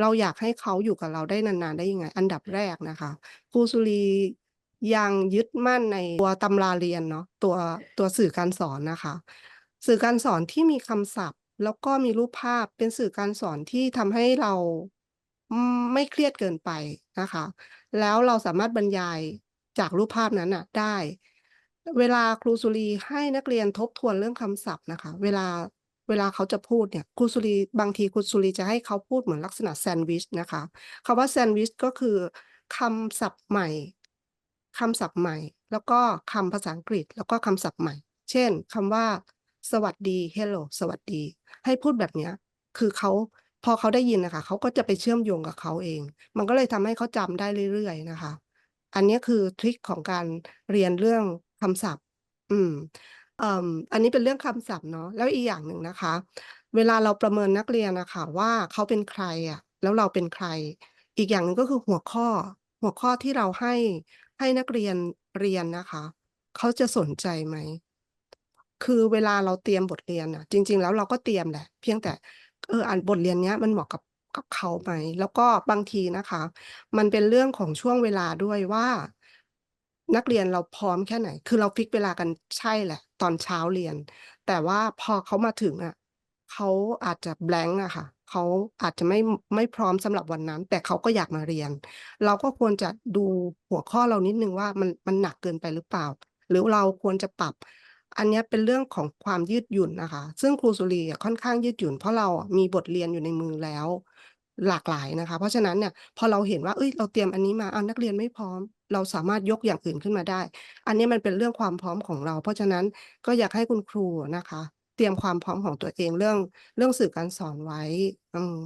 เราอยากให้เขาอยู่กับเราได้นานๆ ได้ยังไง อันดับแรกนะคะครูสุรียังยึดมั่นในตัวตำราเรียนเนาะตัวตัวสื่อการสอนนะคะ สื่อการสอนที่มีคำศัพท์ แล้วก็มีรูปภาพเป็นสื่อการสอนที่ทำให้เราไม่เครียดเกินไปนะคะ แล้วเราสามารถบรรยายจากรูปภาพนั้นน่ะได้ เวลาครูสุรีให้นักเรียนทบทวนเรื่องคำศัพท์นะคะ เวลา เวลาเขาจะพูดเนี่ยครูสุรีบางทีครูสุรีจะให้เขาพูดเหมือนลักษณะแซนด์วิชนะคะคำว่าแซนด์วิชก็คือคำศัพท์ใหม่คำศัพท์ใหม่ แล้วก็คำภาษาอังกฤษ แล้วก็คำศัพท์ใหม่ เช่นคำว่า สวัสดี Hello สวัสดี ให้พูดแบบเนี้ยคือเขาพอเขาได้ยินนะคะเขาก็จะไปเชื่อมโยงกับเขาเอง มันก็เลยทำให้เขาจำได้เรื่อยๆนะคะ อันนี้คือทริกของการเรียนเรื่องคำศัพท์ อืม อ่ออันนี้เป็นเรื่องคำศัพท์เนาะแล้วอีกอย่างหนึ่งนะคะ เวลาเราประเมินนักเรียนนะคะว่าเขาเป็นใครอะแล้วเราเป็นใคร อีกอย่างหนึ่งก็คือหัวข้อ หัวข้อที่เราให้ให้นักเรียนเรียนนะคะ เขาจะสนใจไหม?คือเวลาเราเตรียมบทเรียนน่ะ จริง ๆ แล้วเราก็เตรียมแหละ เพียงแต่เอออ่านบทเรียนเนี้ยมันเหมาะกับกับเขาไหม?แล้วก็บางทีนะคะ มันเป็นเรื่องของช่วงเวลาด้วยว่า นักเรียนเราพร้อมแค่ไหน คือเราฟิกเวลากันใช่แหละ ตอนเช้าเรียน แต่ว่าพอเขามาถึงอะเขาอาจจะแบงก์อะค่ะเขาอาจจะไม่ไม่พร้อมสำหรับวันนั้น แต่เขาก็อยากมาเรียน เราก็ควรจะดูหัวข้อเรานิดหนึ่งว่ามันมันหนักเกินไปหรือเปล่า?หรือเราควรจะปรับ อันนี้เป็นเรื่องของความยืดหยุ่นนะคะ ซึ่งครูสุรีอะค่อนข้างยืดหยุ่นเพราะเรามีบทเรียนอยู่ในมือแล้ว หลากหลายนะคะ เพราะฉะนั้นเนี่ยพอเราเห็นว่าเอ้ยเราเตรียมอันนี้มาเอานักเรียนไม่พร้อม เราสามารถยกอย่างอื่นขึ้นมาได้ อันนี้มันเป็นเรื่องความพร้อมของเรา เพราะฉะนั้นก็อยากให้คุณครูนะคะ เตรียมความพร้อมของตัวเองเรื่องเรื่องสื่อการสอนไว้อืม